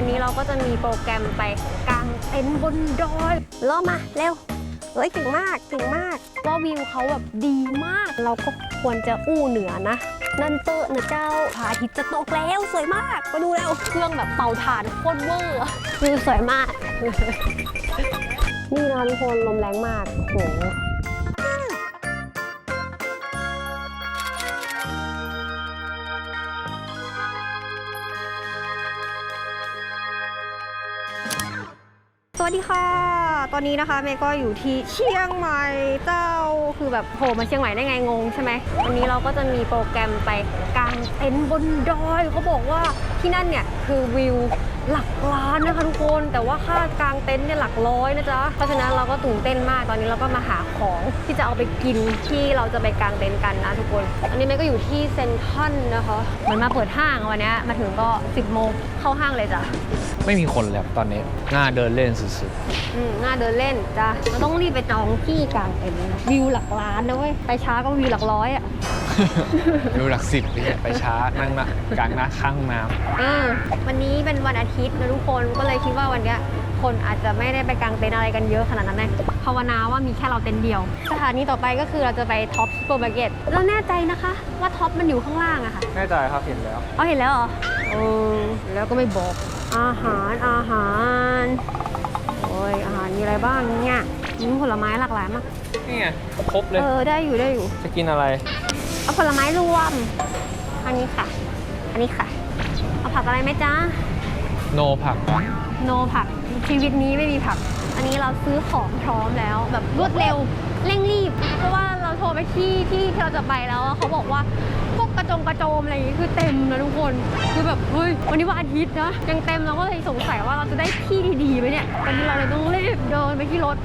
วันนี้เราก็จะมีโปรแกรมไปกางเต็นท์บนดอยเริ่มมาเร็วเฮ้ยเก่งมากเก่งมากว่าวิวเขาแบบดีมาก เราก็ควรจะอู้เหนือนะ นั่นเตอะนะเจ้าพระอาทิตย์จะตกแล้วสวยมากมาดูแล้วเครื่องแบบเป่าถ่านโคตรเวอร์อะวิวสวยมาก นี่นะทุกคนลมแรงมากโห สวัสดีค่ะ ตอนนี้นะคะเมย์ก็อยู่ที่เชียงใหม่เจ้า คือแบบโผล่มาเชียงใหม่ได้ไงงงใช่ไหมวันนี้เราก็จะมีโปรแกรมไปกางเต็นท์บนดอยเขาบอกว่าที่นั่นเนี่ยคือวิวหลักล้านนะคะทุกคน แต่ว่าค่ากางเต็นท์เนี่ยหลักร้อยนะจ๊ะ เพราะฉะนั้นเราก็ตื่นเต้นมาก ตอนนี้เราก็มาหาของที่จะเอาไปกินที่เราจะไปกางเต็นท์กันนะทุกคน อันนี้เมย์ก็อยู่ที่เซนทรัลนะคะ เหมือนมาเปิดห้างวันนี้มาถึงก็ 10โมงเข้าห้างเลยจ้ะ ไม่มีคนเลยครับตอนนี้น่าเดินเล่นสุดอืมน่าเดินเล่นจ้ะเราต้องรีบไปจองที่กลางเต็นท์นะวิวหลักล้านนะเว้ย ไปช้าก็วิวหลักร้อยอะ ๆ ดูหลักสิบไปเนี่ยไปช้านั่งนะกลางหน้าข้างน้อ่าวันนี้เป็นวันอาทิตย์นะทุกคนก็เลยคิดว่าวันเนี้ยคนอาจจะไม่ได้ไปกางเต็นท์อะไรกันเยอะขนาดนั้นนะภาวนาว่ามีแค่เราเต็นท์เดียว สถานีต่อไปก็คือเราจะไปท็อปซูเปอร์มาร์เก็ตเราแน่ใจนะคะว่าท็อปมันอยู่ข้างล่างอะค่ะำแน่ใจครับเห็นแล้ว เอาเห็นแล้วเหรอเออแล้วก็ไม่บอก อาหารอาหารโอ้ยอาหารมีอะไรบ้างเนี่ยมีผลไม้หลากหลายมากนี่ไงครบเลยเออได้อยู่ได้อยู่จะกินอะไรเอาผลไม้รวมอันนี้ค่ะ อันนี้ค่ะ เอาผักอะไรไหมจ๊ะโนผักโนผักชีวิตนี้ไม่มีผัก อันนี้เราซื้อของพร้อมแล้วแบบรวดเร็วเร่งรีบ เพราะว่าเราโทรไปที่ที่ที่เราจะไปแล้วอะเขาบอกว่าพวกกระ จงกระโจมอะไรอย่างงี้คือเต็มนะทุกคน คือแบบเฮ้ยวันนี้วันอาทิตย์นะยังเต็มเราก็เลยสงสัยว่าเราจะได้ที่ดีๆไหมเนี่ยตอนนี้เราเลยต้องรีบเดินไปที่รถ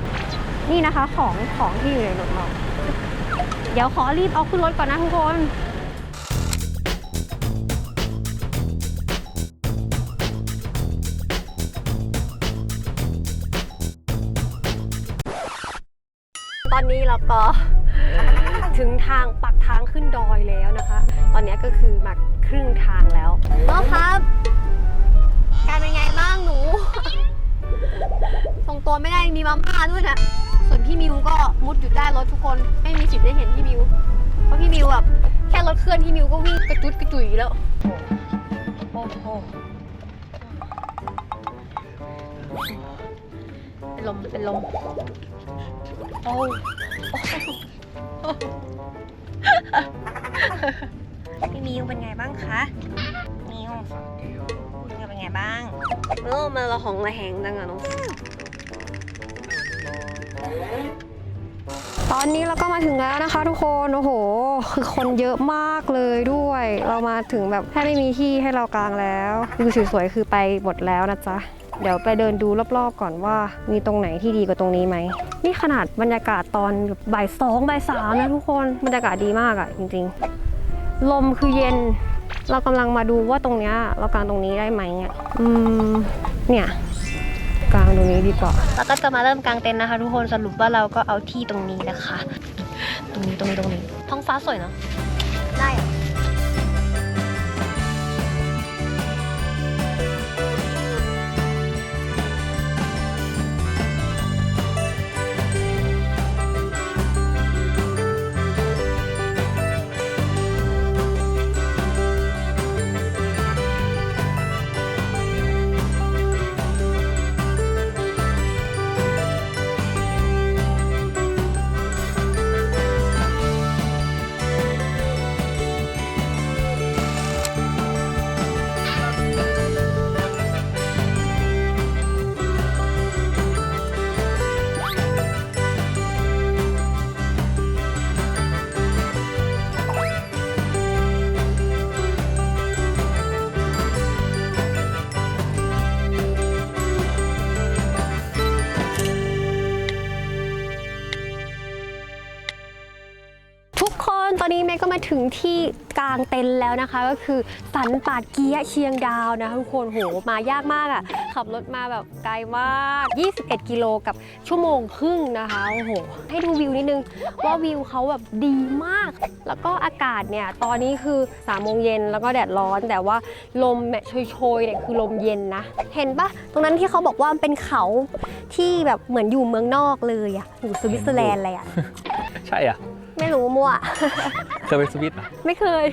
นี่นะคะของของที่อยู่ในรถเราเดี๋ยวขอรีบเอาขึ้นรถก่อนนะทุกคนตอนนี้เราก็ ถึงทางปักทางขึ้นดอยแล้วนะคะ ตอนนี้ก็คือมาครึ่งทางแล้วน้องครับ การเป็นไงบ้างหนู ทรงตัวไม่ได้มีมาม่าด้วยนะส่วนพี่มิวก็มุดอยู่ใต้รถทุกคนไม่มีสิทธิ์ได้เห็นพี่มิว เพราะพี่มิวแบบแค่รถเคลื่อนพี่มิวก็วิ่งกระจุดกระจุยแล้วโอ้โหเป็นลมเป็นลมโอ้ พี่มิวเป็นไงบ้างคะ มิวมิวเป็นไงบ้างเออมันละหองระแหงจังอะเนาะตอนนี้เราก็มาถึงแล้วนะคะทุกคน โอ้โห คือคนเยอะมากเลยด้วย เรามาถึงแบบแทบไม่มีที่ให้เรากางแล้ววิวสวยๆคือไปหมดแล้วนะจ๊ะ เดี๋ยวไปเดินดูรอบๆก่อนว่า มีตรงไหนที่ดีกว่าตรงนี้ไหม นี่ขนาดบรรยากาศตอนแบบบ่ายสองบ่ายสามนะทุกคนบรรยากาศดีมากอะจริงๆ ลมคือเย็น เรากำลังมาดูว่าตรงเนี้ยเรากางตรงนี้ได้ไหมอะอืมเนี่ยกางตรงนี้ดีกว่าแล้วก็จะมาเริ่มกางเต็นท์นะคะ ทุกคนสรุปว่าเราก็เอาที่ตรงนี้นะคะ ตรงนี้ตรงนี้ตรงนี้ท้องฟ้าสวยเนาะได้ เมย์ก็มางเต็นท์แล้วนะคะ ก็คือสันป่าเกียะเชียงดาวนะคะทุกคนโหมายากมากอะ่ะ ขับรถมาแบบไกลมาก 21 กิโลกับชั่วโมงครึ่งนะคะโอ้โหให้ดูวิวนิดนึงว่าวิวเขาแบบดีมาก แล้วก็อากาศเนี่ยตอนนี้คือ3ามโมงเย็นแล้วก็แดดร้อน แต่ว่าลมแบบโชยๆเนี่ยคือลมเย็นนะ เห็นปะตรงนั้นที่เขาบอกว่ามันเป็นเขาที่แบบเหมือนอยู่เมืองนอกเลยอะอยู่สวิตเซอร์แลนด์เลยอะใช่อะ ไม่รู้มั่ว เคยไปสวิตอะไม่เคย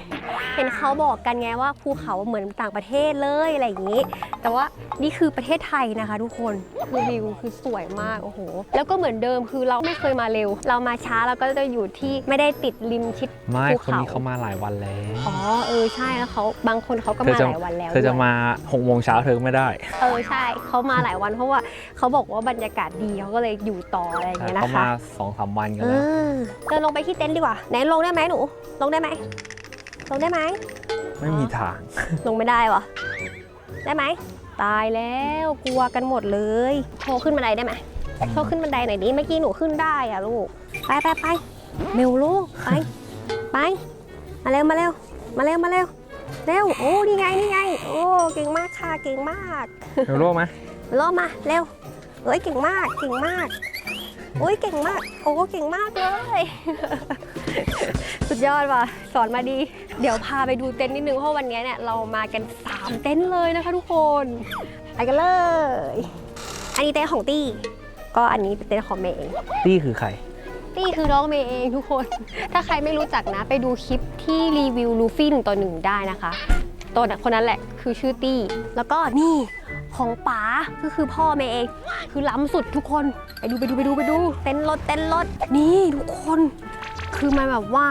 เห็นเขาบอกกันไงว่าภูเขาเหมือนต่างประเทศเลยอะไรอย่างนี้ แต่ว่านี่คือประเทศไทยนะคะ ทุกคนคือวิวคือสวยมากโอ้โห แล้วก็เหมือนเดิมคือเราไม่เคยมาเร็ว เรามาช้าเราก็จะอยู่ที่ไม่ได้ติดริมชิดไม่ภูคนนี้เขามาหลายวันแล้วอ๋อเออใช่แล้วเขาบางคนเขาก็เธอมาจะหลายวันแล้วเธอจะด้วยมาหกโมงเช้าเธอก็ไม่ได้เออใช่เขามาหลายวันเพราะว่าเขาบอกว่าบรรยากาศดีเขาก็เลยอยู่ต่ออะไรอย่างเงี้ยเขานะคะมาสองสามวันกันเอแล้ว อเดินลงไปที่เต็นท์ดีกว่าไหนลงได้ไหมหนู ลงได้ไหมลงได้ไหมไม่มีทาง ลงไม่ได้วะได้ไหมตายแล้วกลัวกันหมดเลยโชว์ขึ้นบันไดได้ไหมโชว์ขึ้นบันไดหน่อยดิเมื่อกี้หนูขึ้นได้อะลูกไปไปไปเร็วลูกไปไปมาเร็วมาเร็วมาเร็วมาเร็วเร็วโอ้นี่ไงนี่ไง โอ้เก่งมากค่ะเก่งมากเร็วโลกไหมรอบมาเร็วเอ้ยเก่งมากเก่งมาก โอ้ยเก่งมาก โอ้เก่งมากเลย สุดยอดว่ะ สอนมาดี เดี๋ยวพาไปดูเต็นท์นิดนึง เพราะวันนี้เนี่ยเรามากัน 3 เต็นท์เลยนะคะทุกคน ไปกันเลย อันนี้เต็นท์ของตี้ ก็อันนี้เป็นเต็นท์ของเมย์เอง ตี้คือใคร ตี้คือน้องเมย์เองทุกคน ถ้าใครไม่รู้จักนะ ไปดูคลิปที่รีวิวลูฟี่หนึ่งต่อหนึ่งได้นะคะตัวนั้นคนนั้นแหละคือชื่อตี้ แล้วก็นี่ ของป๋าก็คือพ่อเมย์เอง คือล้ำสุดทุกคน ไปดูไปดูไปดูไปดู เต้นรถเต้นรถนี่ทุกคน คือมันแบบว่า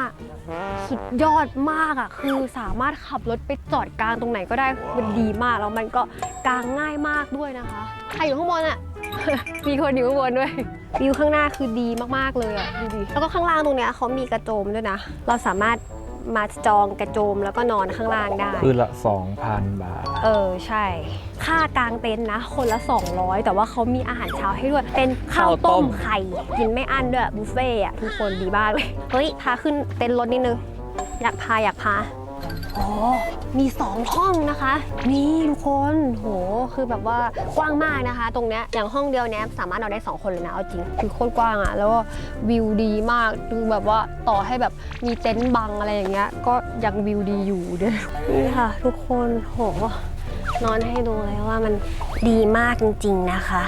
สุดยอดมากอะ่ะ คือสามารถขับรถไปจอดกลางตรงไหนก็ได้มันดีมากแล้วมันก็กลางง่ายมากด้วยนะคะใครอยู่ข้างบนอะมีคนอยู่ข้างบนด้วยวิวข้างหน้าคือดีมากๆเลยอะดูดิแล้วก็ข้างล่างตรงเนี้ยเขามีกระโจมด้วยนะ เราสามารถ มาจองกระโจมแล้วก็นอนข้างล่างได้ คืนละ 2,000 บาท เออใช่ ค่ากลางเต็นท์นะ คนละ 200 แต่ว่าเขามีอาหารเช้าให้ด้วย เป็นข้าวต้มไข่กินไม่อั้นด้วยบุฟเฟ่ต์อะทุกคนดีมากเลย เฮ้ย พาขึ้นเต็นท์รถนิดนึง อยากพาอยากพา อ๋อ มี 2 ห้องนะคะ นี่ทุกคน โห คือแบบว่ากว้างมากนะคะ ตรงเนี้ย อย่างห้องเดียวเนี้ยสามารถเอาได้ 2 คนเลยนะ เอาจริง คือโคตรกว้างอะแล้วก็วิวดีมาก ดูแบบว่าต่อให้แบบมีเต็นท์บังอะไรอย่างเงี้ย ก็ยังวิวดีอยู่ด้วยนี่ค่ะ ทุกคน โห นอนให้ดูเลยว่ามันดีมากจริง ๆ นะคะ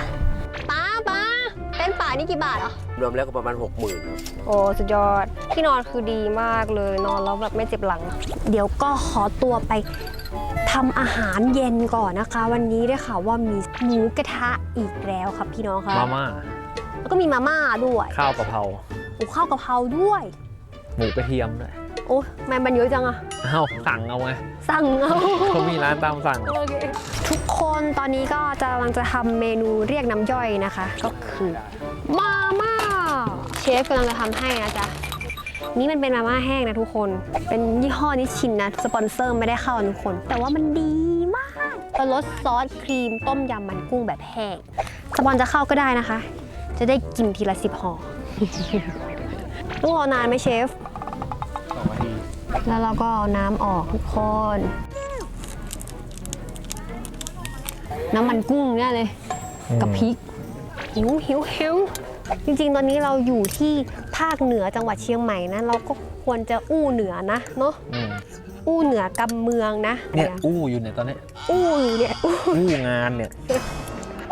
เต็นท์ป่านี่กี่บาทอะ รวมแล้วก็ประมาณ 6 0,000ครับ โอ้สุดยอด ที่นอนคือดีมากเลยนอนแล้วแบบไม่เจ็บหลัง เดี๋ยวก็ขอตัวไปทำอาหารเย็นก่อนนะคะ วันนี้ได้ข่าวว่ามีหมูกระทะอีกแล้วครับพี่น้องคะมาม่าแล้วก็มีมาม่าด้วยข้าวกะเพราโอ้ข้าวกะเพราด้วย หมูกระเทียมด้วยโอ้แม่มันเยอะจังอะอ้าวสั่งเอาไงสั่งเอาเขามีร้านตามสั่งโอเคทุกคนตอนนี้ก็จะกำลังจะทำเมนูเรียกน้ำย่อยนะคะ ก็คือ มาม่าเชฟกำลังจะทำให้นะจ๊ะนี่มันเป็นมาม่าแห้งนะทุกคน เป็นยี่ห้อนิชชินนะ สปอนเซอร์ไม่ได้เข้านะทุกคน แต่ว่ามันดีมากเป็นรสซอสครีมต้มยำมันกุ้งแบบแห้ง สปอนจะเข้าก็ได้นะคะ จะได้กินทีละสิบห่อต้องรอนานไหมเชฟสองนาที แล้วเราก็เอาน้ำออกทุกคน น้ำมันกุ้งเนี่ยเลย กับพริกหิวหิวหิวจริงๆ ตอนนี้เราอยู่ที่ภาคเหนือจังหวัดเชียงใหม่นะ เราก็ควรจะอู้เหนือนะเนาะอืมอู้เหนือกำเมืองนะเนี่ยอู้อยู่เนี่ยตอนเนี้ยอู้อยู่เนี่ยอู้อู้งานเนี่ย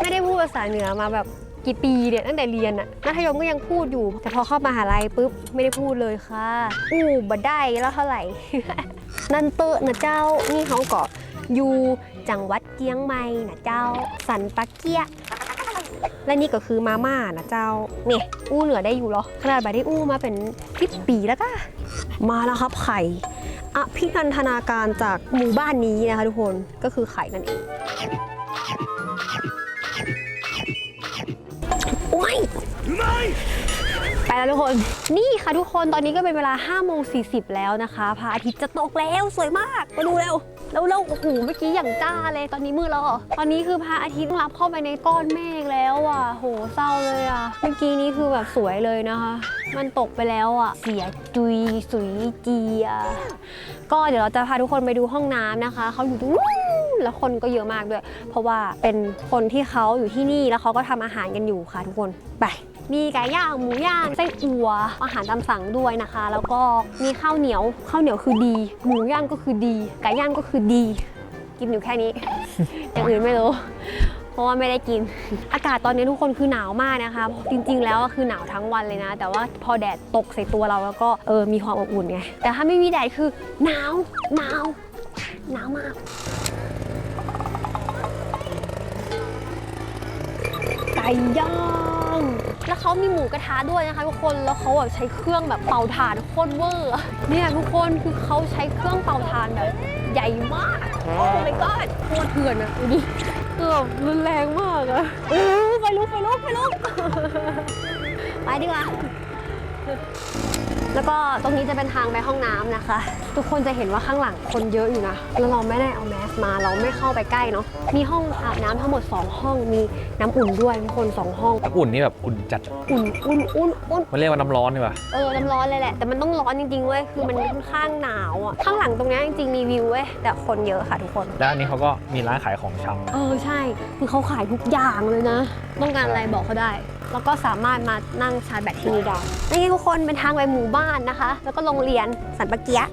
ไม่ได้พูดภาษาเหนือมาแบบ กี่ปีเนี่ยตั้งแต่เรียนอะมัธยมก็ยังพูดอยู่ แต่พอเข้ามหาลัยปุ๊บไม่ได้พูดเลยค่ะ อู้บ่ได้แล้วเท่าไหร่ นั่นเตอะนะเจ้านี่เขาก็อยู่จังหวัดเกียงใหม่นะเจ้า สันปะเกียและนี่ก็คือมาม่านะเจ้าเนี่ยอู้เหนือได้อยู่หรอขนาดบบได้อู้มาเป็นสิบปีแล้วก็มาแล้วครับไข่อภินันทนาการจากหมู่บ้านนี้นะคะทุกคนก็คือไข่นั่นเอง ไปแล้วทุกคน นี่ค่ะทุกคนตอนนี้ก็เป็นเวลา5โมง40 แล้วนะคะพระอาทิตย์จะตกแล้วสวยมากมาดูเร็วแล้วเราโอ้โหเมื่อกี้อย่างจ้าเลยตอนนี้มืดแล้วเหรอตอนนี้คือพระอาทิตย์รับเข้าไปในก้อนเมฆแล้วอะโหเศร้าเลยอะ เมื่อกี้นี้คือแบบสวยเลยนะคะ มันตกไปแล้วอะ เสียจุยสุยเจีย ก็เดี๋ยวเราจะพาทุกคนไปดูห้องน้ำนะคะ เขาอยู่ตรงนู้นแล้วคนก็เยอะมากด้วย เพราะว่าเป็นคนที่เขาอยู่ที่นี่แล้วเขาก็ทำอาหารกันอยู่ค่ะทุกคน ไป มีไก่ย่างหมูย่างไส้อั่วอาหารตามสั่งด้วยนะคะ แล้วก็มีข้าวเหนียวข้าวเหนียวคือดี หมูย่างก็คือดี ไก่ย่างก็คือดี กินอยู่แค่นี้ อย่างอื่นไม่รู้ เพราะว่าไม่ได้กิน อากาศตอนนี้ทุกคนคือหนาวมากนะคะ จริง ๆ แล้วคือหนาวทั้งวันเลยนะ แต่ว่าพอแดดตกใส่ตัวเราแล้วก็เออมีความอบอุ่นไง แต่ถ้าไม่มีแดดคือหนาวหนาวหนาวมากไก่ย่างแล้วเขามีหมูกระทะด้วยนะคะทุกคนแล้วเขาแบบใช้เครื่องแบบเป่าถ่านโคตรเวอร์เนี่ยทุกคนคือเขาใช้เครื่องเป่าถ่านแบบใหญ่มากโอ้ my god โคตรเถื่อนอะดูดิ คือแบบรุนแรงมากอะเออไฟลุกไฟลุกไฟลุก ไปดีกว่า แล้วก็ตรงนี้จะเป็นทางไปห้องน้ำนะคะ ทุกคนจะเห็นว่าข้างหลังคนเยอะอยู่นะ แล้วเราไม่ได้เอาแมสมา เราไม่เข้าไปใกล้เนาะ มีห้องอาบน้ำทั้งหมด 2 ห้อง มีน้ำอุ่นด้วยทุกคน 2 ห้อง น้ำอุ่นนี่แบบอุ่นจัด อุ่นอุ่นอุ่นอุ่นมันเรียกว่าน้ำร้อนดีกว่าเออ น้ำร้อนเลยแหละ แต่มันต้องร้อนจริงๆเว้ย คือมันค่อนข้างหนาวอะ ข้างหลังตรงเนี้ยจริงๆมีวิวเว้ย แต่คนเยอะค่ะทุกคน แล้วอันนี้เขาก็มีร้านขายของชำเออใช่ คือเขาขายทุกอย่างเลยนะ ต้องการอะไรบอกเขาได้ แล้วก็สามารถมานั่งชาร์จแบตที่นี่ได้นี่ทุกคนเป็นทางไปหมู่บ้านนะคะ แล้วก็โรงเรียนสันปะเกียะ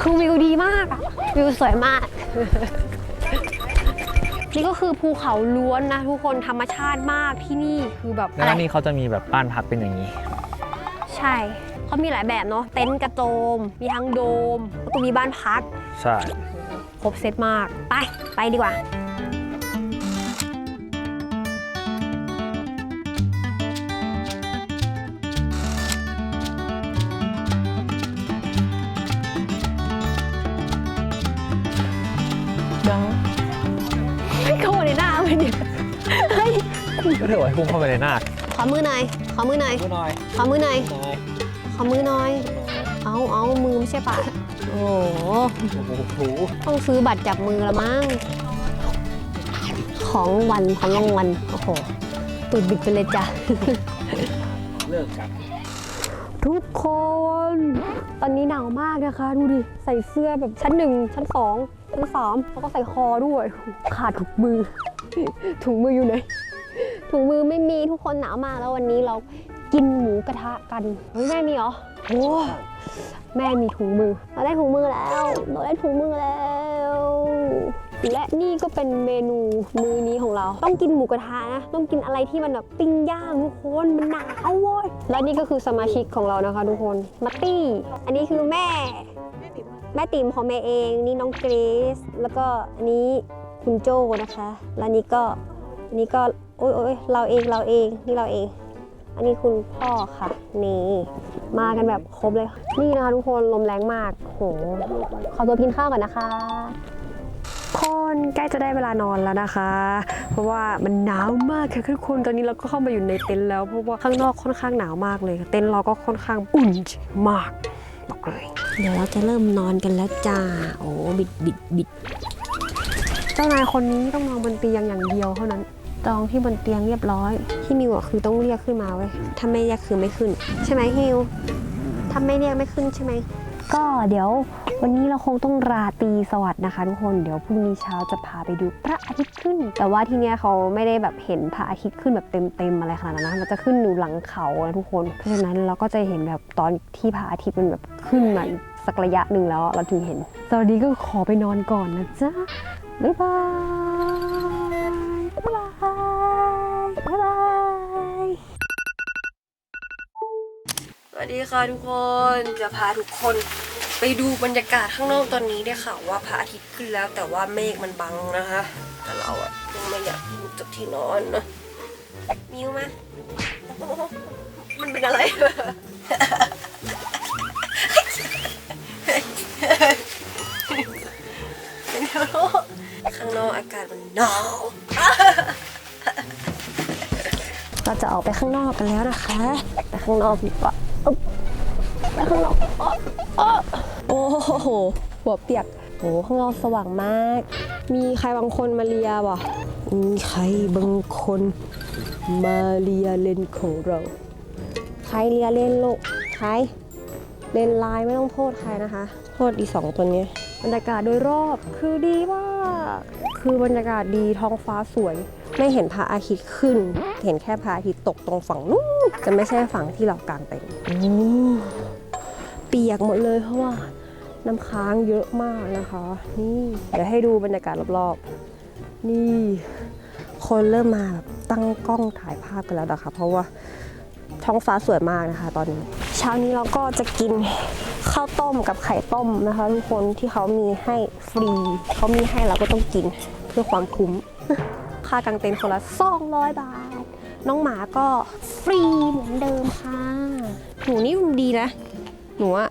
คือวิวดีมากอะวิวสวยมาก นี่ก็คือภูเขาล้วนนะทุกคนธรรมชาติมากที่นี่คือแบบแล้วอะไรนี่เขาจะมีแบบบ้านพักเป็นอย่างนี้ ใช่เขามีหลายแบบเนาะ เต็นท์กระโจม มีทั้งโดม แล้วก็มีบ้านพัก ใช่ ครบเซตมาก ไป ไปดีกว่า พุ่งเข้าไปในหน้าขอมือหน่อย ขอมือหน่อย ดูหน่อยขอมือหน่อยหน่อยขอมือหน่อย เอาเอามือไม่ใช่ปะโอ้โห โอ้โหต้องซื้อบัตรจับมือละมั้ง ของวันของรางวัลโอ้โหตุดบิดไปเลยจ้ะ เลิกกันทุกคน ตอนนี้หนาวมากนะคะ ดูดิ ใส่เสื้อแบบชั้นหนึ่งชั้นสองชั้นสามแล้วก็ใส่คอด้วย ขาดถุงมือ ถุงมืออยู่ไหน ถุงมือไม่มีทุกคนหนาวมากแล้ววันนี้เรากินหมูกระทะกันเฮ้ยแม่มีเหรอโอ้แม่มีถุงมือเราได้ถุงมือแล้วเราได้ถุงมือแล้วและนี่ก็เป็นเมนูมือนี้ของเรา ต้องกินหมูกระทะนะต้องกินอะไรที่มันแบบปิ้งย่างทุกคนมันหนาวเว้ยและนี่ก็คือสมาชิกของเรานะคะ ทุกคนมัตตี้อันนี้คือแม่แม่ติ๋มของแม่เองนี่น้องเกรซแล้วก็อันนี้คุณโจนะคะ แล้วนี่ก็อันนี้ก็ โอ้ยโอ้ยเราเองเราเองนี่เราเอง อันนี้คุณพ่อค่ะ นี่ มากันแบบครบเลย นี่นะคะทุกคนลมแรงมากโหขอตัวกินข้าวก่อนนะคะคนใกล้จะได้เวลานอนแล้วนะคะ เพราะว่ามันหนาวมากค่ะทุกคนตอนนี้เราก็เข้ามาอยู่ในเต็นท์แล้วเพราะว่าข้างนอกค่อนข้างหนาวมากเลย เต็นท์เราก็ค่อนข้างอุ่นมากบอกเลยเดี๋ยวเราจะเริ่มนอนกันแล้วจ้าโอ้บิดบิดบิดเจ้านายคนนี้ต้องนอนบนเตียงอย่างเดียวเท่านั้น จองที่บนเตียงเรียบร้อยที่มิวอะคือต้องเรียกขึ้นมาเว้ยถ้าไม่เรียกคือไม่ขึ้น ใช่ไหมฮิวถ้าไม่เรียกไม่ขึ้นใช่ไหมก็เดี๋ยววันนี้เราคงต้องราตรีสวัสดิ์นะคะ ทุกคนเดี๋ยวพรุ่งนี้เช้าจะพาไปดูพระอาทิตย์ขึ้น แต่ว่าที่เนี้ยเขาไม่ได้แบบเห็นพระอาทิตย์ขึ้นแบบเต็มๆอะไรขนาดนั้นนะมันจะขึ้นอยู่หลังเขานะทุกคนเพราะฉะนั้นเราก็จะเห็นแบบตอนที่พระอาทิตย์มันแบบขึ้นมาอีกสักระยะหนึ่งแล้วเราถึงเห็นสวัสดีก็ขอไปนอนก่อนนะจ๊ะบ๊ายบาย บ๊ายบาย บ๊ายบาย สวัสดีค่ะทุกคน จะพาทุกคนไปดูบรรยากาศข้างนอกตอนนี้ได้ค่ะว่าพระอาทิตย์ขึ้นแล้วแต่ว่าเมฆมันบังนะคะ แต่เราอะยังไม่อยากลุกจากที่นอนนะมิวมามันเป็นอะไร ข้างนอกอากาศมันหนาว เราจะออกไปข้างนอกกันแล้วนะคะ ไปข้างนอกดีกว่าอึ๊บไปข้างนอกอ๊ะอ๊ะโหหัวเปียกโหข้างนอกสว่างมาก มีใครบางคนมาเลียบ่มีใครบางคนมาเลียเลนของเรา ใครเลียเล่นลูกใครเลนลน์ไม่ต้องโทษใครนะคะ โทษอีสองตัวนี้ บรรยากาศโดยรอบคือดีมาก คือบรรยากาศดีท้องฟ้าสวย ไม่เห็นพระอาทิตย์ขึ้น เห็นแค่พระอาทิตย์ตกตรงฝั่งนู้นจะไม่ใช่ฝั่งที่เรากางเต็นท์โอ้เปียกหมดเลยเพราะว่าน้ำค้างเยอะมากนะคะ นี่เดี๋ยวให้ดูบรรยากาศรอบๆ นี่ คนเริ่มมาแบบตั้งกล้องถ่ายภาพกันแล้วนะคะ เพราะว่าท้องฟ้าสวยมากนะคะ ตอนนี้ เช้านี้เราก็จะกิน ข้าวต้มกับไข่ต้มนะคะ ทุกคนที่เขามีให้ฟรี เขามีให้เราก็ต้องกินเพื่อความคุ้ม ค่ากางเต็นท์คนละ200 บาท น้องหมาก็ฟรีเหมือนเดิมค่ะหนูนี่ดีนะ หนูอะ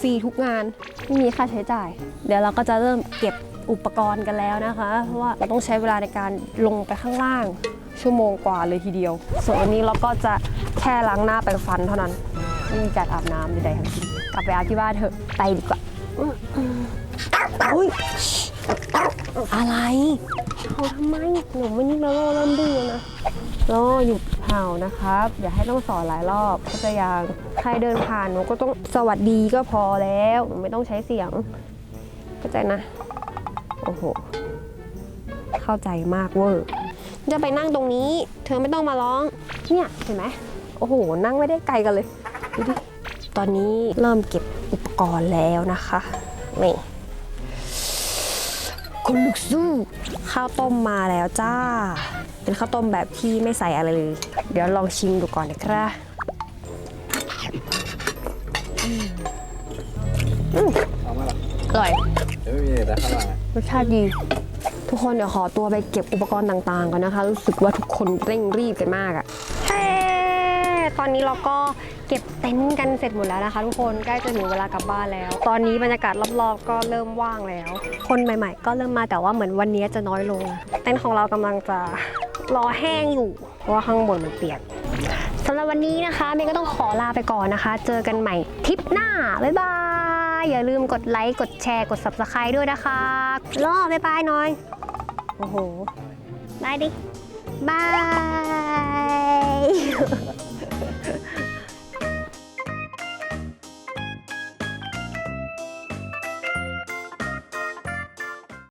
ฟรีทุกงานไม่มีค่าใช้จ่าย เดี๋ยวเราก็จะเริ่มเก็บอุปกรณ์กันแล้วนะคะ เพราะว่าเราต้องใช้เวลาในการลงไปข้างล่าง ชั่วโมงกว่าเลยทีเดียว ส่วนวันนี้เราก็จะแค่ล้างหน้าแปรงฟันเท่านั้น ไม่มีการอาบน้ำใดๆทั้งสิ้นกลับไปอาบที่บ้านเถอะไปดีกว่าอุ้ยอะไรเขาทำไมหนูไม่นี่แล้วเริ่มดื้อนะโลหยุดเห่านะครับ อย่าให้ต้องสอนหลายรอบเข้าใจยังใครเดินผ่านหนูก็ต้องสวัสดีก็พอแล้วหนูไม่ต้องใช้เสียงเข้าใจนะ โอ้โห เข้าใจมากเวอร์จะไปนั่งตรงนี้ เธอไม่ต้องมาร้อง เนี่ย เห็นไหม โอ้โห นั่งไม่ได้ไกลกันเลย ดูดิ ตอนนี้เริ่มเก็บอุปกรณ์แล้วนะคะนี่คนลุกสู้ข้าวต้มมาแล้วจ้า เป็นข้าวต้มแบบที่ไม่ใส่อะไรเลย เดี๋ยวลองชิมดูก่อนนะครับอืมอืมเอามาละอร่อยเดี๋ยวไม่มีแต่ข้างหลังอะรสชาติดี ทุกคนเดี๋ยวขอตัวไปเก็บอุปกรณ์ต่างๆก่อนนะคะ รู้สึกว่าทุกคนเร่งรีบกันมากอะเฮ้ตอนนี้เราก็ เก็บเต็นท์กันเสร็จหมดแล้วนะคะทุกคนใกล้จะถึงเวลากลับบ้านแล้ว ตอนนี้บรรยากาศรอบๆก็เริ่มว่างแล้ว คนใหม่ ๆ ก็เริ่มมาแต่ว่าเหมือนวันนี้จะน้อยลง เต็นท์ของเรากำลังจะรอแห้งอยู่ เพราะว่าข้างบนมันเปียกสำหรับวันนี้นะคะเมย์ก็ต้องขอลาไปก่อนนะคะ เจอกันใหม่ทริปหน้า บ๊ายบาย อย่าลืมกดไลค์ กดแชร์ กด subscribe ด้วยนะคะรอบ๊ายบายหน่อย โอ้โหบายดิบาย